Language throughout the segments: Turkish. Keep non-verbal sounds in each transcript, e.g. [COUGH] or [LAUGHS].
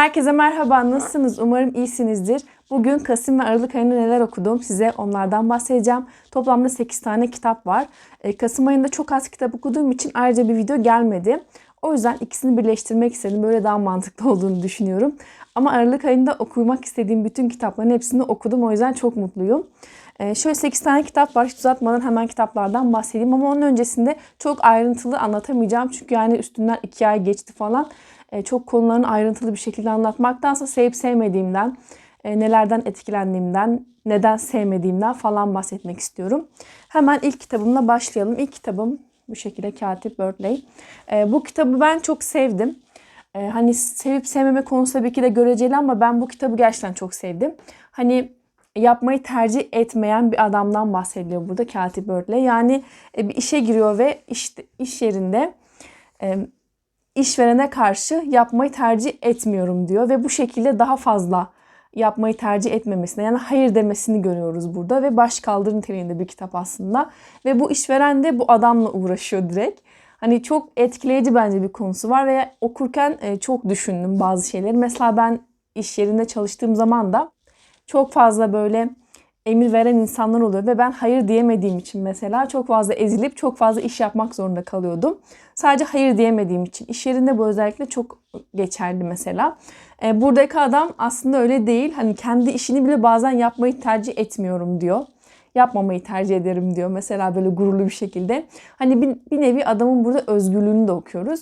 Herkese merhaba, nasılsınız? Umarım iyisinizdir. Bugün Kasım ve Aralık ayında neler okudum size onlardan bahsedeceğim. Toplamda 8 tane kitap var. E, Kasım ayında çok az kitap okuduğum için ayrıca bir video gelmedi. O yüzden ikisini birleştirmek istedim. Böyle daha mantıklı [LAUGHS] olduğunu düşünüyorum. Ama Aralık ayında okumak istediğim bütün kitapların hepsini okudum. O yüzden çok mutluyum. E, şöyle 8 tane kitap var. Hiç uzatmadan hemen kitaplardan bahsedeyim. Ama onun öncesinde çok ayrıntılı anlatamayacağım. Çünkü yani üstünden 2 ay geçti falan. E, çok konularını ayrıntılı bir şekilde anlatmaktansa sevip sevmediğimden, e, nelerden etkilendiğimden, neden sevmediğimden falan bahsetmek istiyorum. Hemen ilk kitabımla başlayalım. İlk kitabım bu şekilde Katip Birdley. E, bu kitabı ben çok sevdim. Hani sevip sevmeme konusu tabii ki de göreceli ama ben bu kitabı gerçekten çok sevdim. Hani yapmayı tercih etmeyen bir adamdan bahsediyor burada Katip Birdley. Yani bir işe giriyor ve iş, iş yerinde işverene karşı yapmayı tercih etmiyorum diyor ve bu şekilde daha fazla yapmayı tercih etmemesine yani hayır demesini görüyoruz burada ve baş kaldırı niteliğinde bir kitap aslında ve bu işveren de bu adamla uğraşıyor direkt. Hani çok etkileyici bence bir konusu var ve okurken e, çok düşündüm bazı şeyleri. Mesela ben iş yerinde çalıştığım zaman da çok fazla böyle emir veren insanlar oluyor ve ben hayır diyemediğim için mesela çok fazla ezilip çok fazla iş yapmak zorunda kalıyordum. Sadece hayır diyemediğim için. İş yerinde bu özellikle çok geçerli mesela. E, buradaki adam aslında öyle değil. Hani kendi işini bile bazen yapmayı tercih etmiyorum diyor. Yapmamayı tercih ederim diyor mesela böyle gururlu bir şekilde. Hani bir, bir nevi adamın burada özgürlüğünü de okuyoruz.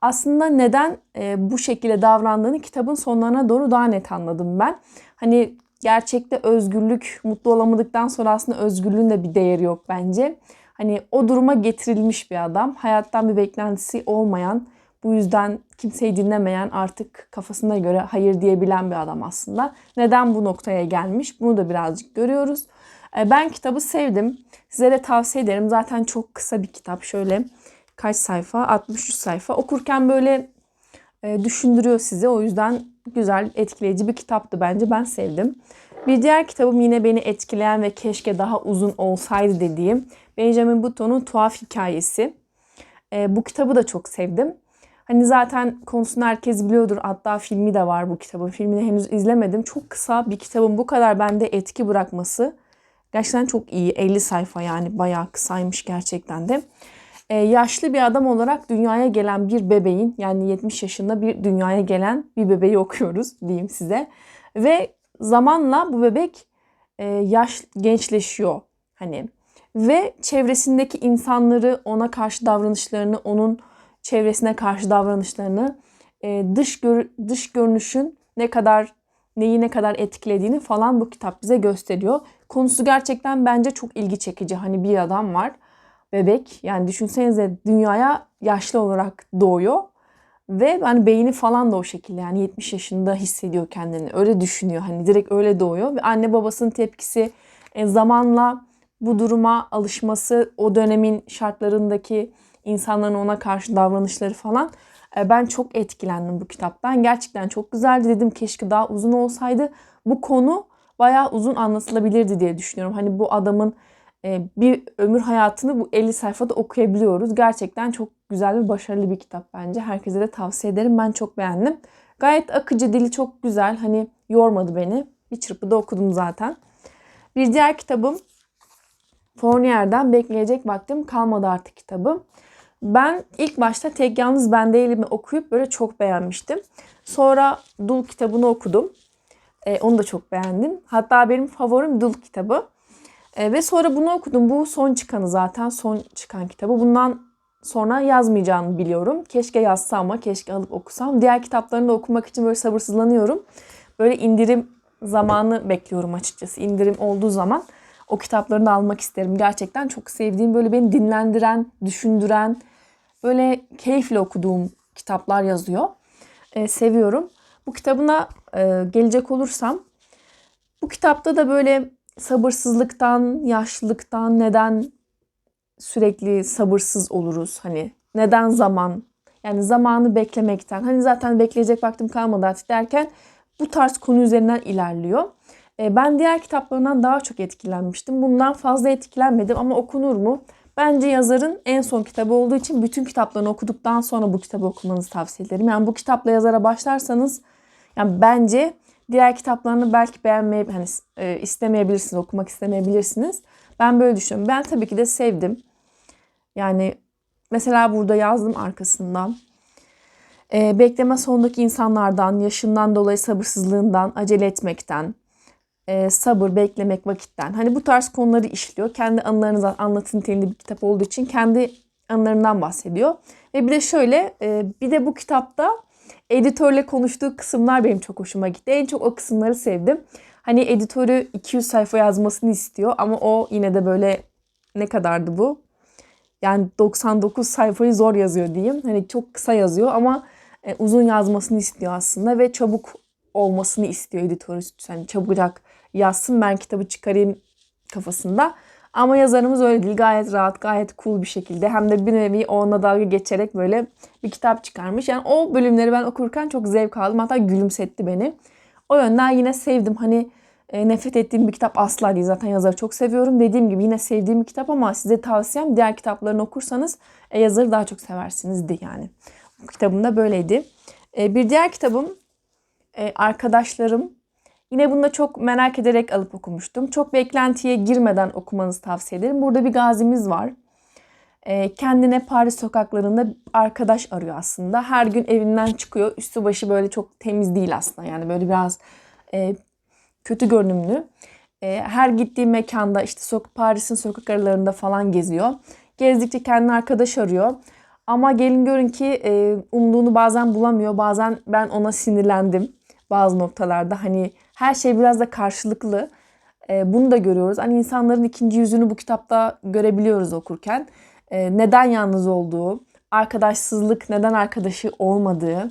Aslında neden e, bu şekilde davrandığını kitabın sonlarına doğru daha net anladım ben. Hani gerçekte özgürlük, mutlu olamadıktan sonra aslında özgürlüğün de bir değeri yok bence. Hani o duruma getirilmiş bir adam. Hayattan bir beklentisi olmayan, bu yüzden kimseyi dinlemeyen, artık kafasına göre hayır diyebilen bir adam aslında. Neden bu noktaya gelmiş? Bunu da birazcık görüyoruz. E, ben kitabı sevdim. Size de tavsiye ederim. Zaten çok kısa bir kitap. Şöyle kaç sayfa? 63 sayfa. Okurken böyle e, düşündürüyor sizi. O yüzden güzel, etkileyici bir kitaptı bence. Ben sevdim. Bir diğer kitabım yine beni etkileyen ve keşke daha uzun olsaydı dediğim Benjamin Button'un Tuhaf Hikayesi. E, bu kitabı da çok sevdim. Hani zaten konusunu herkes biliyordur. Hatta filmi de var bu kitabın. Filmini henüz izlemedim. Çok kısa bir kitabın bu kadar bende etki bırakması gerçekten çok iyi. 50 sayfa yani bayağı kısaymış gerçekten de. Ee, yaşlı bir adam olarak dünyaya gelen bir bebeğin yani 70 yaşında bir dünyaya gelen bir bebeği okuyoruz diyeyim size. Ve zamanla bu bebek e, yaş gençleşiyor hani ve çevresindeki insanları ona karşı davranışlarını onun çevresine karşı davranışlarını e, dış gör, dış görünüşün ne kadar neyi ne kadar etkilediğini falan bu kitap bize gösteriyor. Konusu gerçekten bence çok ilgi çekici. Hani bir adam var bebek yani düşünsenize dünyaya yaşlı olarak doğuyor ve hani beyni falan da o şekilde yani 70 yaşında hissediyor kendini. Öyle düşünüyor hani direkt öyle doğuyor ve anne babasının tepkisi e, zamanla bu duruma alışması, o dönemin şartlarındaki insanların ona karşı davranışları falan e, ben çok etkilendim bu kitaptan. Gerçekten çok güzeldi dedim keşke daha uzun olsaydı. Bu konu bayağı uzun anlatılabilirdi diye düşünüyorum. Hani bu adamın bir ömür hayatını bu 50 sayfada okuyabiliyoruz. Gerçekten çok güzel ve başarılı bir kitap bence. Herkese de tavsiye ederim. Ben çok beğendim. Gayet akıcı, dili çok güzel. Hani yormadı beni. Bir çırpıda okudum zaten. Bir diğer kitabım Fournier'den Bekleyecek Vaktim Kalmadı artık kitabım. Ben ilk başta Tek Yalnız Ben Değilim'i okuyup böyle çok beğenmiştim. Sonra Dul kitabını okudum. E, onu da çok beğendim. Hatta benim favorim Dul kitabı. E, ve sonra bunu okudum. Bu son çıkanı zaten. Son çıkan kitabı. Bundan sonra yazmayacağını biliyorum. Keşke yazsam ama keşke alıp okusam. Diğer kitaplarını da okumak için böyle sabırsızlanıyorum. Böyle indirim zamanı bekliyorum açıkçası. İndirim olduğu zaman o kitaplarını almak isterim. Gerçekten çok sevdiğim, böyle beni dinlendiren, düşündüren, böyle keyifle okuduğum kitaplar yazıyor. Ee, seviyorum. Bu kitabına e, gelecek olursam, bu kitapta da böyle sabırsızlıktan, yaşlılıktan, neden sürekli sabırsız oluruz? Hani neden zaman? Yani zamanı beklemekten. Hani zaten bekleyecek vaktim kalmadı artık derken bu tarz konu üzerinden ilerliyor. E, ben diğer kitaplarından daha çok etkilenmiştim. Bundan fazla etkilenmedim ama okunur mu? Bence yazarın en son kitabı olduğu için bütün kitaplarını okuduktan sonra bu kitabı okumanızı tavsiye ederim. Yani bu kitapla yazara başlarsanız Yani bence diğer kitaplarını belki beğenmeye hani e, istemeyebilirsiniz, okumak istemeyebilirsiniz. Ben böyle düşünüyorum. Ben tabii ki de sevdim. Yani mesela burada yazdım arkasından. E, bekleme sonundaki insanlardan, yaşından dolayı sabırsızlığından, acele etmekten, e, sabır, beklemek, vakitten. Hani bu tarz konuları işliyor. Kendi anılarını anlatı niteliğinde bir kitap olduğu için kendi anılarından bahsediyor. Ve bir de şöyle, e, bir de bu kitapta editörle konuştuğu kısımlar benim çok hoşuma gitti. En çok o kısımları sevdim. Hani editörü 200 sayfa yazmasını istiyor ama o yine de böyle ne kadardı bu? Yani 99 sayfayı zor yazıyor diyeyim. Hani çok kısa yazıyor ama e, uzun yazmasını istiyor aslında ve çabuk olmasını istiyor editörü. Yani çabucak yazsın ben kitabı çıkarayım kafasında. Ama yazarımız öyle değil. Gayet rahat, gayet cool bir şekilde hem de bir nevi onunla dalga geçerek böyle bir kitap çıkarmış. Yani o bölümleri ben okurken çok zevk aldım. Hatta gülümsetti beni. O yönden yine sevdim. Hani e, nefret ettiğim bir kitap asla değil. Zaten yazarı çok seviyorum. Dediğim gibi yine sevdiğim bir kitap ama size tavsiyem diğer kitaplarını okursanız e, yazarı daha çok seversinizdi yani. Bu kitabım da böyleydi. E, bir diğer kitabım e, Arkadaşlarım Yine bunu da çok merak ederek alıp okumuştum. Çok beklentiye girmeden okumanızı tavsiye ederim. Burada bir gazimiz var. E, kendine Paris sokaklarında arkadaş arıyor aslında. Her gün evinden çıkıyor. Üstü başı böyle çok temiz değil aslında. Yani böyle biraz e, kötü görünümlü. E, her gittiği mekanda işte Paris'in sokak aralarında falan geziyor. Gezdikçe kendine arkadaş arıyor. Ama gelin görün ki e, umduğunu bazen bulamıyor. Bazen ben ona sinirlendim bazı noktalarda. Hani her şey biraz da karşılıklı. E, bunu da görüyoruz. Hani insanların ikinci yüzünü bu kitapta görebiliyoruz okurken. E, neden yalnız olduğu, arkadaşsızlık, neden arkadaşı olmadığı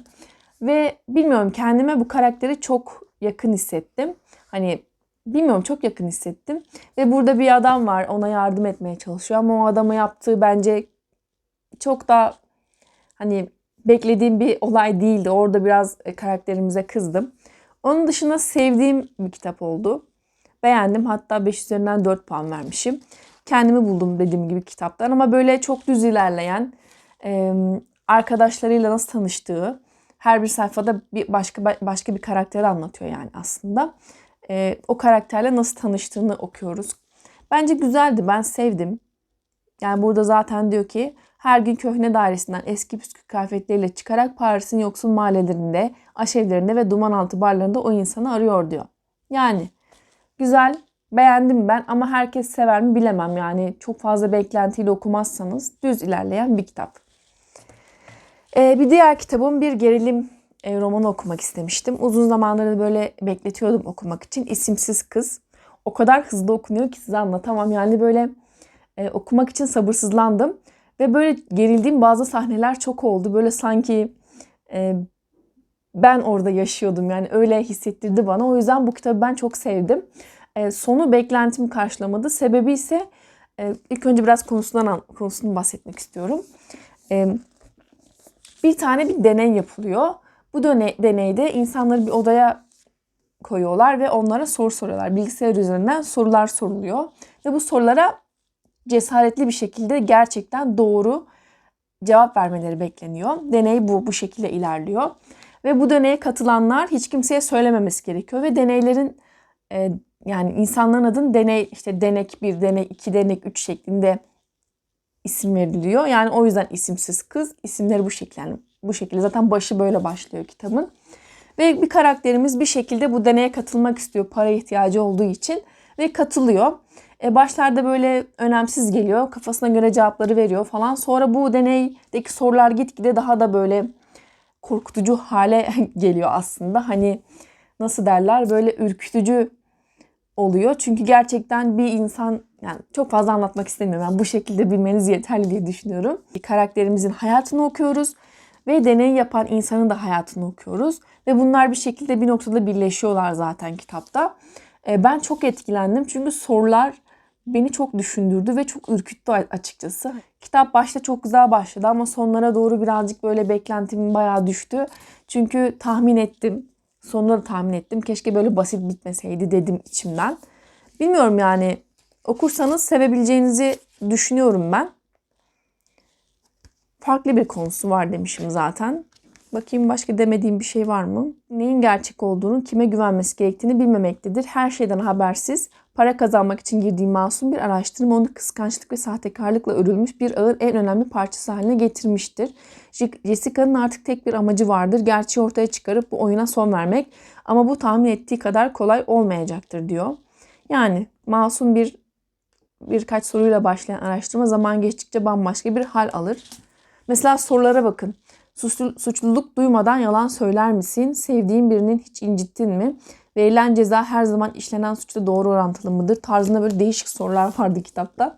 ve bilmiyorum kendime bu karakteri çok yakın hissettim. Hani bilmiyorum çok yakın hissettim. Ve burada bir adam var ona yardım etmeye çalışıyor ama o adama yaptığı bence çok da hani beklediğim bir olay değildi. Orada biraz e, karakterimize kızdım. Onun dışında sevdiğim bir kitap oldu. Beğendim. Hatta 5 üzerinden 4 puan vermişim. Kendimi buldum dediğim gibi kitaptan ama böyle çok düz ilerleyen, arkadaşlarıyla nasıl tanıştığı, her bir sayfada bir başka başka bir karakteri anlatıyor yani aslında. O karakterle nasıl tanıştığını okuyoruz. Bence güzeldi. Ben sevdim. Yani burada zaten diyor ki her gün köhne dairesinden eski püskü kıyafetleriyle çıkarak Paris'in yoksul mahallelerinde, aşevlerinde ve duman altı barlarında o insanı arıyor diyor. Yani güzel, beğendim ben ama herkes sever mi bilemem. Yani çok fazla beklentiyle okumazsanız düz ilerleyen bir kitap. Ee, bir diğer kitabım bir gerilim e, romanı okumak istemiştim. Uzun zamandır böyle bekletiyordum okumak için. İsimsiz Kız. O kadar hızlı okunuyor ki size anlatamam. Yani böyle e, okumak için sabırsızlandım. Ve böyle gerildiğim bazı sahneler çok oldu. Böyle sanki e, ben orada yaşıyordum. Yani öyle hissettirdi bana. O yüzden bu kitabı ben çok sevdim. E, sonu beklentimi karşılamadı. Sebebi ise e, ilk önce biraz konusundan konusundan bahsetmek istiyorum. E, bir tane bir deney yapılıyor. Bu deney, deneyde insanları bir odaya koyuyorlar ve onlara soru soruyorlar. Bilgisayar üzerinden sorular soruluyor. Ve bu sorulara cesaretli bir şekilde gerçekten doğru cevap vermeleri bekleniyor. Deney bu bu şekilde ilerliyor. Ve bu deneye katılanlar hiç kimseye söylememesi gerekiyor ve deneylerin e, yani insanların adını deney işte denek 1, denek 2, denek 3 şeklinde isim veriliyor. Yani o yüzden isimsiz kız isimleri bu şekilde yani bu şekilde zaten başı böyle başlıyor kitabın. Ve bir karakterimiz bir şekilde bu deneye katılmak istiyor para ihtiyacı olduğu için ve katılıyor. E, başlarda böyle önemsiz geliyor. Kafasına göre cevapları veriyor falan. Sonra bu deneydeki sorular gitgide daha da böyle korkutucu hale [LAUGHS] geliyor aslında. Hani nasıl derler böyle ürkütücü oluyor. Çünkü gerçekten bir insan yani çok fazla anlatmak istemiyorum. Yani bu şekilde bilmeniz yeterli diye düşünüyorum. Karakterimizin hayatını okuyoruz ve deney yapan insanın da hayatını okuyoruz. Ve bunlar bir şekilde bir noktada birleşiyorlar zaten kitapta. E, ben çok etkilendim çünkü sorular beni çok düşündürdü ve çok ürküttü açıkçası. Kitap başta çok güzel başladı ama sonlara doğru birazcık böyle beklentim bayağı düştü. Çünkü tahmin ettim. Sonları tahmin ettim. Keşke böyle basit bitmeseydi dedim içimden. Bilmiyorum yani okursanız sevebileceğinizi düşünüyorum ben. Farklı bir konusu var demişim zaten. Bakayım başka demediğim bir şey var mı? Neyin gerçek olduğunu, kime güvenmesi gerektiğini bilmemektedir. Her şeyden habersiz, para kazanmak için girdiği masum bir araştırma onu kıskançlık ve sahtekarlıkla örülmüş bir ağır en önemli parçası haline getirmiştir. Jessica'nın artık tek bir amacı vardır. Gerçeği ortaya çıkarıp bu oyuna son vermek. Ama bu tahmin ettiği kadar kolay olmayacaktır diyor. Yani masum bir birkaç soruyla başlayan araştırma zaman geçtikçe bambaşka bir hal alır. Mesela sorulara bakın. Suçlu, suçluluk duymadan yalan söyler misin? Sevdiğin birinin hiç incittin mi? Verilen ceza her zaman işlenen suçla doğru orantılı mıdır? Tarzında böyle değişik sorular vardı kitapta.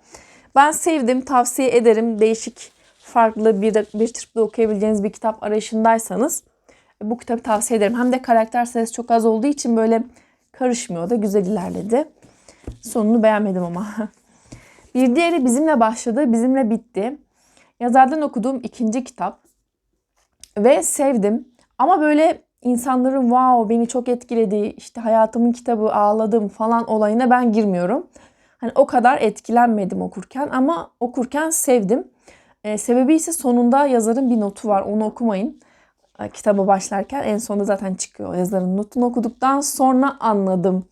Ben sevdim, tavsiye ederim. Değişik, farklı bir, bir tripte okuyabileceğiniz bir kitap arayışındaysanız bu kitabı tavsiye ederim. Hem de karakter sayısı çok az olduğu için böyle karışmıyor da güzel ilerledi. Sonunu beğenmedim ama. [LAUGHS] Bir diğeri bizimle başladı, bizimle bitti. Yazardan okuduğum ikinci kitap. Ve sevdim. Ama böyle insanların wow beni çok etkiledi, işte hayatımın kitabı ağladım falan olayına ben girmiyorum. Hani o kadar etkilenmedim okurken ama okurken sevdim. Ee, sebebi ise sonunda yazarın bir notu var. Onu okumayın. Ee, kitaba başlarken en sonunda zaten çıkıyor yazarın notunu okuduktan sonra anladım.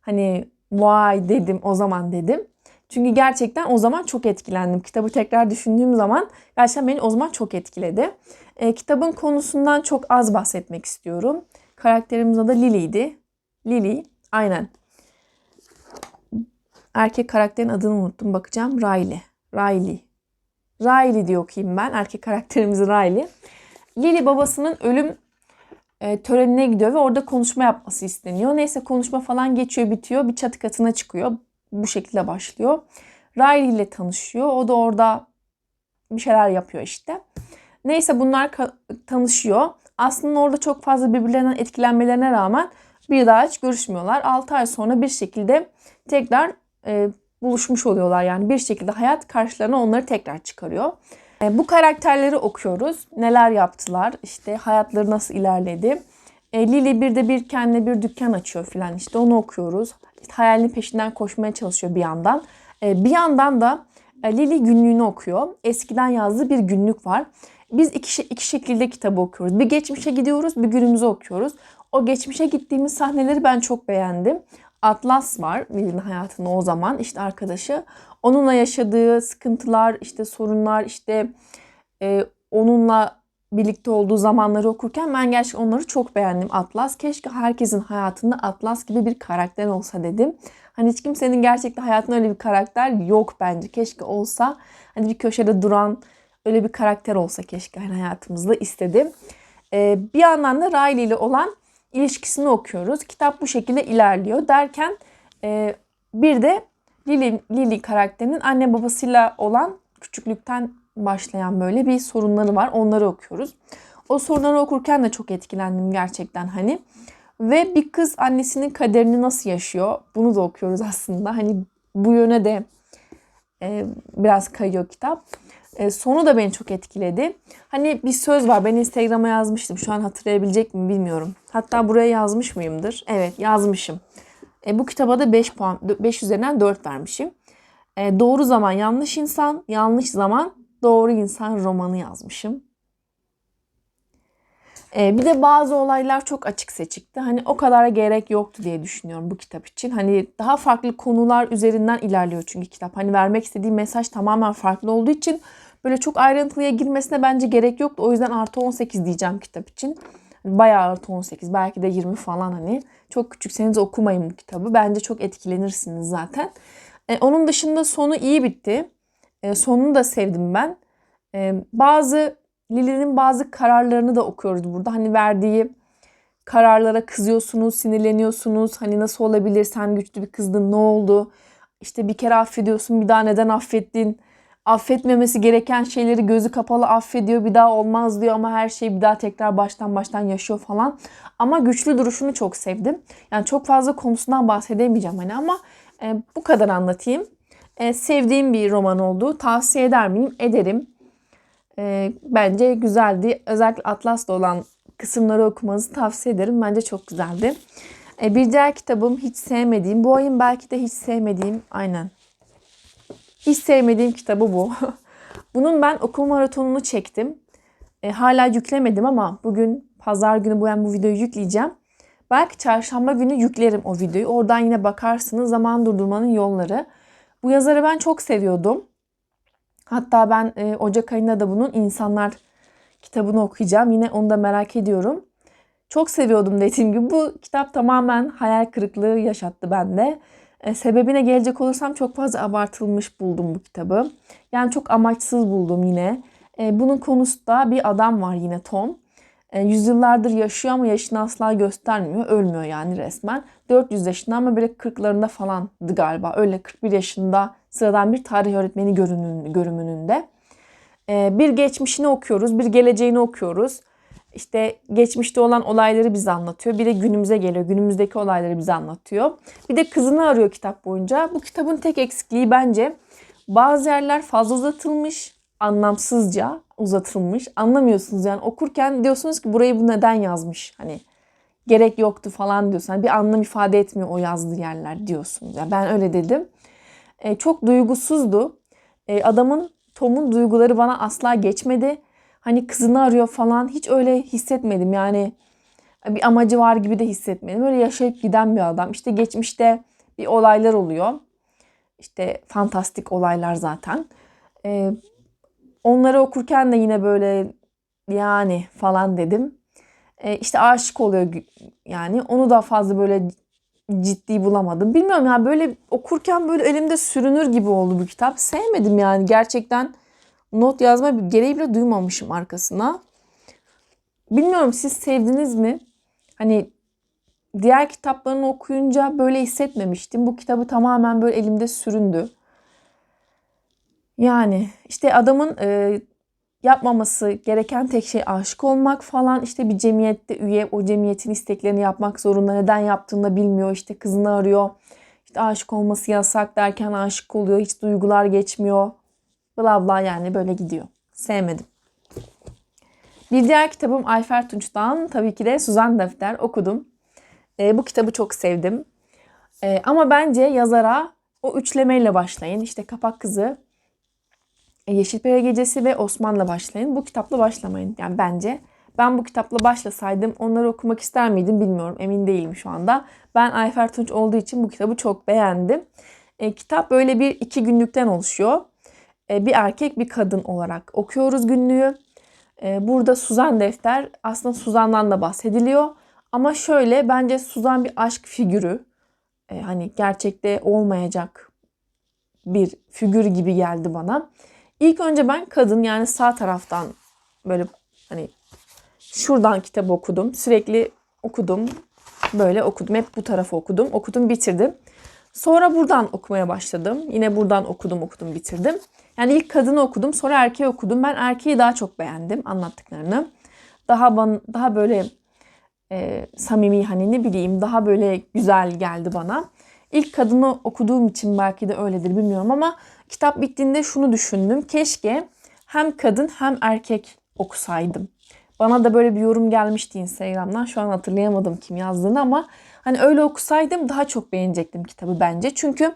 Hani vay dedim o zaman dedim. Çünkü gerçekten o zaman çok etkilendim. Kitabı tekrar düşündüğüm zaman gerçekten beni o zaman çok etkiledi. E, kitabın konusundan çok az bahsetmek istiyorum. Karakterimiz adı Lily'ydi. Lily, aynen. Erkek karakterin adını unuttum. Bakacağım. Riley. Riley. Riley diye okuyayım ben. Erkek karakterimiz Riley. Lily babasının ölüm e, törenine gidiyor ve orada konuşma yapması isteniyor. Neyse konuşma falan geçiyor bitiyor. Bir çatı katına çıkıyor bu şekilde başlıyor. Riley ile tanışıyor. O da orada bir şeyler yapıyor işte. Neyse bunlar tanışıyor. Aslında orada çok fazla birbirlerinden etkilenmelerine rağmen bir daha hiç görüşmüyorlar. 6 ay sonra bir şekilde tekrar e, buluşmuş oluyorlar. Yani bir şekilde hayat karşılarına onları tekrar çıkarıyor. E, bu karakterleri okuyoruz. Neler yaptılar, işte hayatları nasıl ilerledi. E, Lily bir de bir kendine bir dükkan açıyor falan işte onu okuyoruz işte hayalinin peşinden koşmaya çalışıyor bir yandan. E, bir yandan da e, Lily günlüğünü okuyor. Eskiden yazdığı bir günlük var. Biz iki, iki şekilde kitabı okuyoruz. Bir geçmişe gidiyoruz, bir günümüzü okuyoruz. O geçmişe gittiğimiz sahneleri ben çok beğendim. Atlas var Lily'nin hayatında o zaman işte arkadaşı. Onunla yaşadığı sıkıntılar, işte sorunlar, işte e, onunla birlikte olduğu zamanları okurken ben gerçekten onları çok beğendim Atlas. Keşke herkesin hayatında Atlas gibi bir karakter olsa dedim. Hani hiç kimsenin gerçekten hayatında öyle bir karakter yok bence. Keşke olsa hani bir köşede duran öyle bir karakter olsa keşke hani hayatımızda istedim. Ee, bir yandan da Riley ile olan ilişkisini okuyoruz. Kitap bu şekilde ilerliyor derken e, bir de Lily, Lily karakterinin anne babasıyla olan küçüklükten başlayan böyle bir sorunları var. Onları okuyoruz. O sorunları okurken de çok etkilendim gerçekten hani. Ve bir kız annesinin kaderini nasıl yaşıyor? Bunu da okuyoruz aslında. Hani bu yöne de e, biraz kayıyor kitap. E, sonu da beni çok etkiledi. Hani bir söz var. Ben Instagram'a yazmıştım. Şu an hatırlayabilecek mi bilmiyorum. Hatta buraya yazmış mıyımdır? Evet yazmışım. E, bu kitaba da 5 puan 5 üzerinden 4 vermişim. E, doğru zaman yanlış insan, yanlış zaman Doğru İnsan romanı yazmışım. Ee, bir de bazı olaylar çok açık seçikti. Hani o kadar gerek yoktu diye düşünüyorum bu kitap için. Hani daha farklı konular üzerinden ilerliyor çünkü kitap. Hani vermek istediği mesaj tamamen farklı olduğu için böyle çok ayrıntılıya girmesine bence gerek yoktu. O yüzden artı 18 diyeceğim kitap için. Bayağı artı 18 belki de 20 falan hani. Çok küçükseniz okumayın bu kitabı. Bence çok etkilenirsiniz zaten. Ee, onun dışında sonu iyi bitti. E, sonunu da sevdim ben. E, bazı Lili'nin bazı kararlarını da okuyoruz burada. Hani verdiği kararlara kızıyorsunuz, sinirleniyorsunuz. Hani nasıl olabilir sen güçlü bir kızdın ne oldu? İşte bir kere affediyorsun bir daha neden affettin? Affetmemesi gereken şeyleri gözü kapalı affediyor bir daha olmaz diyor ama her şeyi bir daha tekrar baştan baştan yaşıyor falan. Ama güçlü duruşunu çok sevdim. Yani çok fazla konusundan bahsedemeyeceğim hani ama e, bu kadar anlatayım e, sevdiğim bir roman oldu. Tavsiye eder miyim? Ederim. E, bence güzeldi. Özellikle Atlas'ta olan kısımları okumanızı tavsiye ederim. Bence çok güzeldi. E, bir diğer kitabım hiç sevmediğim, bu ayın belki de hiç sevmediğim, aynen. Hiç sevmediğim kitabı bu. [LAUGHS] Bunun ben okuma maratonunu çektim. E, hala yüklemedim ama bugün pazar günü bu bu videoyu yükleyeceğim. Belki çarşamba günü yüklerim o videoyu. Oradan yine bakarsınız zaman durdurmanın yolları. Bu yazarı ben çok seviyordum. Hatta ben e, Ocak ayında da bunun insanlar kitabını okuyacağım. Yine onu da merak ediyorum. Çok seviyordum dediğim gibi. Bu kitap tamamen hayal kırıklığı yaşattı bende. E, sebebine gelecek olursam çok fazla abartılmış buldum bu kitabı. Yani çok amaçsız buldum yine. E, bunun konusu da bir adam var yine Tom. E, yüzyıllardır yaşıyor ama yaşını asla göstermiyor. Ölmüyor yani resmen. 400 yaşında ama böyle 40'larında falandı galiba. Öyle 41 yaşında sıradan bir tarih öğretmeni görünün, görümününde. E, bir geçmişini okuyoruz, bir geleceğini okuyoruz. İşte geçmişte olan olayları bize anlatıyor. Bir de günümüze geliyor. Günümüzdeki olayları bize anlatıyor. Bir de kızını arıyor kitap boyunca. Bu kitabın tek eksikliği bence bazı yerler fazla uzatılmış, anlamsızca uzatılmış. Anlamıyorsunuz yani okurken diyorsunuz ki burayı bu neden yazmış? Hani gerek yoktu falan diyorsun. Hani bir anlam ifade etmiyor o yazdığı yerler diyorsunuz. Yani ben öyle dedim. E, çok duygusuzdu. E, adamın Tom'un duyguları bana asla geçmedi hani kızını arıyor falan hiç öyle hissetmedim. Yani bir amacı var gibi de hissetmedim. Öyle yaşayıp giden bir adam. İşte geçmişte bir olaylar oluyor. İşte fantastik olaylar zaten. Ee, onları okurken de yine böyle yani falan dedim. Ee, işte aşık oluyor yani. Onu da fazla böyle ciddi bulamadım. Bilmiyorum ya böyle okurken böyle elimde sürünür gibi oldu bu kitap. Sevmedim yani gerçekten not yazma gereği bile duymamışım arkasına. Bilmiyorum siz sevdiniz mi? Hani diğer kitaplarını okuyunca böyle hissetmemiştim. Bu kitabı tamamen böyle elimde süründü. Yani işte adamın e, yapmaması gereken tek şey aşık olmak falan. İşte bir cemiyette üye o cemiyetin isteklerini yapmak zorunda. Neden yaptığını da bilmiyor. İşte kızını arıyor. İşte aşık olması yasak derken aşık oluyor. Hiç duygular geçmiyor. Bla bla yani böyle gidiyor. Sevmedim. Bir diğer kitabım Ayfer Tunç'tan tabii ki de Suzan Defter okudum. E, bu kitabı çok sevdim. E, ama bence yazara o üçlemeyle başlayın. İşte Kapak Kızı, Yeşilpere Gecesi ve Osman'la başlayın. Bu kitapla başlamayın. Yani bence ben bu kitapla başlasaydım onları okumak ister miydim bilmiyorum. Emin değilim şu anda. Ben Ayfer Tunç olduğu için bu kitabı çok beğendim. E, kitap böyle bir iki günlükten oluşuyor. E, bir erkek bir kadın olarak okuyoruz günlüğü. E, burada Suzan Defter aslında Suzan'dan da bahsediliyor. Ama şöyle bence Suzan bir aşk figürü. E, hani gerçekte olmayacak bir figür gibi geldi bana. İlk önce ben kadın yani sağ taraftan böyle hani şuradan kitap okudum. Sürekli okudum. Böyle okudum. Hep bu tarafı okudum. Okudum bitirdim. Sonra buradan okumaya başladım. Yine buradan okudum okudum bitirdim. Yani ilk kadını okudum sonra erkeği okudum. Ben erkeği daha çok beğendim anlattıklarını. Daha ban, daha böyle e, samimi hani ne bileyim daha böyle güzel geldi bana. İlk kadını okuduğum için belki de öyledir bilmiyorum ama kitap bittiğinde şunu düşündüm. Keşke hem kadın hem erkek okusaydım. Bana da böyle bir yorum gelmişti Instagram'dan. Şu an hatırlayamadım kim yazdığını ama hani öyle okusaydım daha çok beğenecektim kitabı bence. Çünkü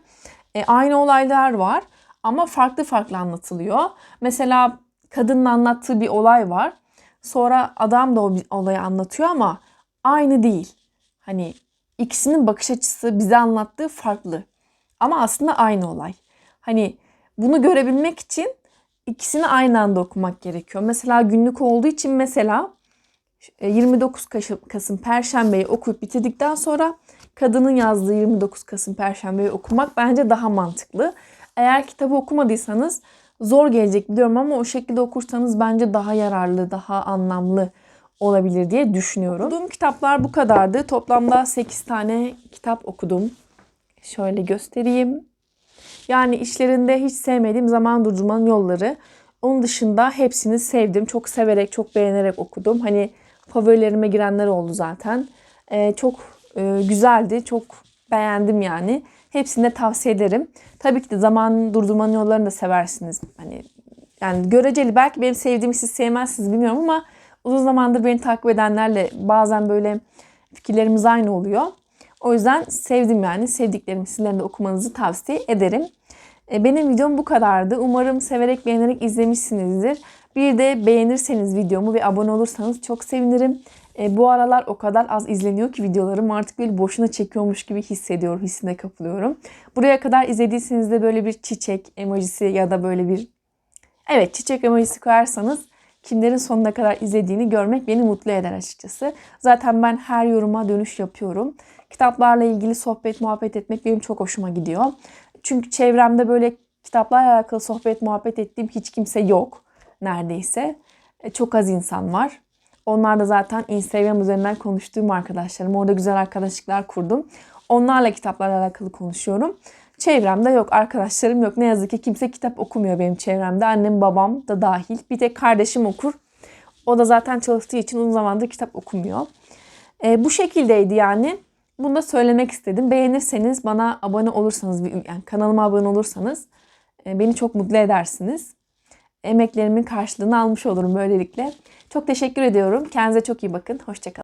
e, aynı olaylar var ama farklı farklı anlatılıyor. Mesela kadının anlattığı bir olay var. Sonra adam da o olayı anlatıyor ama aynı değil. Hani ikisinin bakış açısı bize anlattığı farklı. Ama aslında aynı olay. Hani bunu görebilmek için ikisini aynı anda okumak gerekiyor. Mesela günlük olduğu için mesela 29 e, Kasım Perşembe'yi okuyup bitirdikten sonra kadının yazdığı 29 Kasım Perşembe'yi okumak bence daha mantıklı. Eğer kitabı okumadıysanız zor gelecek biliyorum ama o şekilde okursanız bence daha yararlı, daha anlamlı olabilir diye düşünüyorum. Okuduğum kitaplar bu kadardı. Toplamda 8 tane kitap okudum. Şöyle göstereyim. Yani işlerinde hiç sevmediğim zaman durdurmanın yolları. Onun dışında hepsini sevdim. Çok severek, çok beğenerek okudum. Hani favorilerime girenler oldu zaten. Ee, çok e, güzeldi. Çok beğendim yani. Hepsini de tavsiye ederim. Tabii ki de zaman durdurmanın yollarını da seversiniz. Hani yani göreceli belki benim sevdiğimi siz sevmezsiniz bilmiyorum ama uzun zamandır beni takip edenlerle bazen böyle fikirlerimiz aynı oluyor. O yüzden sevdim yani. Sevdiklerimi sizlerin de okumanızı tavsiye ederim. E, benim videom bu kadardı. Umarım severek beğenerek izlemişsinizdir. Bir de beğenirseniz videomu ve abone olursanız çok sevinirim. E, bu aralar o kadar az izleniyor ki videolarım artık böyle boşuna çekiyormuş gibi hissediyorum, hissine kapılıyorum. Buraya kadar izlediyseniz de böyle bir çiçek emojisi ya da böyle bir evet çiçek emojisi koyarsanız kimlerin sonuna kadar izlediğini görmek beni mutlu eder açıkçası. Zaten ben her yoruma dönüş yapıyorum. Kitaplarla ilgili sohbet muhabbet etmek benim çok hoşuma gidiyor. Çünkü çevremde böyle kitaplarla alakalı sohbet muhabbet ettiğim hiç kimse yok neredeyse. E, Çok az insan var. Onlar da zaten Instagram üzerinden konuştuğum arkadaşlarım. Orada güzel arkadaşlıklar kurdum. Onlarla kitaplarla alakalı konuşuyorum. Çevremde yok, arkadaşlarım yok. Ne yazık ki kimse kitap okumuyor benim çevremde. Annem, babam da dahil. Bir tek kardeşim okur. O da zaten çalıştığı için uzun zamandır kitap okumuyor. E, bu şekildeydi yani. Bunu da söylemek istedim. Beğenirseniz, bana abone olursanız, yani kanalıma abone olursanız e, beni çok mutlu edersiniz. Emeklerimin karşılığını almış olurum böylelikle. Çok teşekkür ediyorum. Kendinize çok iyi bakın. Hoşçakalın.